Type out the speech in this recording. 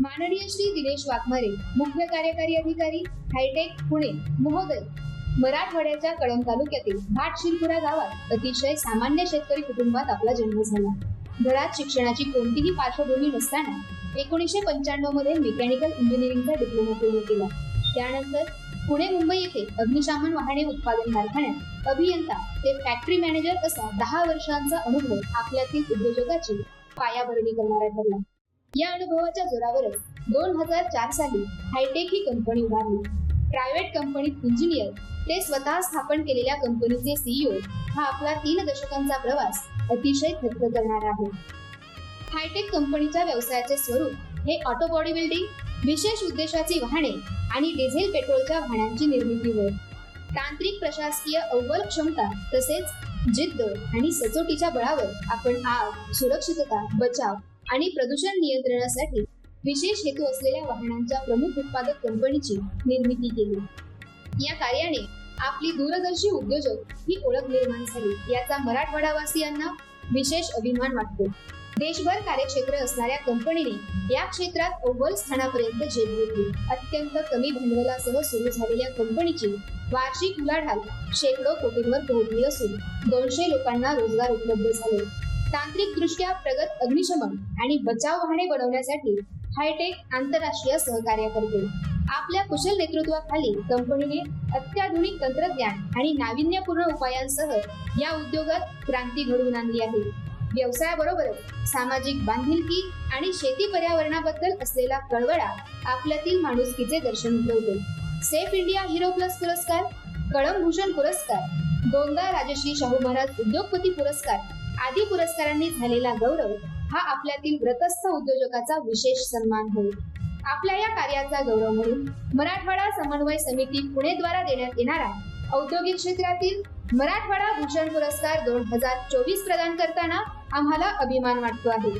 माननीय श्री दिनेश वाघमारे मुख्य कार्यकारी अधिकारी हायटेक पुणे महोदय. मराठवाड्याच्या कळंब तालुक्यातील भाटशिरपुरा गावात अतिशय सामान्य शेतकरी कुटुंबात आपला जन्म झाला. घरात शिक्षणाची कोणतीही पार्श्वभूमी नसताना एकोणीसशे पंच्याण्णवमध्ये मेकॅनिकल इंजिनिअरिंगचा डिप्लोमा पूर्ण केला. त्यानंतर पुणे मुंबई येथे अग्निशामन वाहने उत्पादन कारखान्यात अभियंता ते फॅक्टरी मॅनेजर असा दहा वर्षांचा अनुभव आपल्यातील उद्योजकाची पायाभरणी करणारा ठरला. या अनुभवाच्या जोरावरच दोन हजार चार साली हायटेक ही कंपनी उभारली. प्रायव्हेट कंपनीत इंजिनियर ते स्वतः स्थापन केलेल्या कंपनीचे सीईओ हा आपला तीन दशकांचा प्रवास अतिशय थक्क करणार आहे. हायटेक कंपनीच्या व्यवसायाचे स्वरूप हे ऑटो बॉडी बिल्डिंग विशेष उद्देशाची वाहने आणि डिझेल पेट्रोलच्या वाहनांची निर्मिती होय. तांत्रिक प्रशासकीय अव्वल क्षमता तसेच जिद्द आणि सचोटीच्या बळावर आपण आग सुरक्षितता बचाव आणि प्रदूषण नियंत्रणासाठी विशेष हेतू असलेल्या वाहनांच्या प्रमुख उत्पादक कंपनीची निर्मिती केली. या कार्याने आपली दूरदर्शी उद्योजक ही ओळख निर्माण झाली. याचा मराठवाडावासियांना विशेष अभिमान वाटतो. देशभर कार्यक्षेत्र असणाऱ्या कंपनीने या क्षेत्रात अव्वल स्थानापर्यंत झेप घेतली. अत्यंत कमी भांडवलासह सुरू झालेल्या कंपनीची वार्षिक उलाढाल शेकडो कोटींवर पोहोचली असून दोनशे लोकांना रोजगार उपलब्ध झाले. तांत्रिकदृष्ट्या प्रगत अग्निशमन आणि बचाव वाहने बनवण्यासाठी हायटेक आंतरराष्ट्रीय सहकार्य करते. आपल्या कुशल नेतृत्वाखाली कंपनीने अत्याधुनिक तंत्रज्ञान आणि नाविन्यपूर्ण उपायांसह या उद्योगात क्रांती घडवून आणली आहे. व्यवसायाबरोबरच सामाजिक बांधिलकी आणि शेती पर्यावरणाबद्दल असलेला कळवळा आपल्यातील माणुसकीचे दर्शन घडवते सेफ इंडिया हिरो प्लस पुरस्कार कळम भूषण पुरस्कार दोनदा राजश्री शाहू महाराज उद्योगपती पुरस्कार आदी पुरस्कारांनी झालेला गौरव हा आपल्यातील व्रतस्थ उद्योजकाचा विशेष सन्मान होईल. आपल्या या कार्याचा गौरव म्हणून मराठवाडा समन्वय समिती पुणे द्वारा देण्यात येणारा औद्योगिक क्षेत्रातील मराठवाडा भूषण पुरस्कार दोन हजार चोवीस प्रदान करताना आम्हाला अभिमान वाटतो आहे.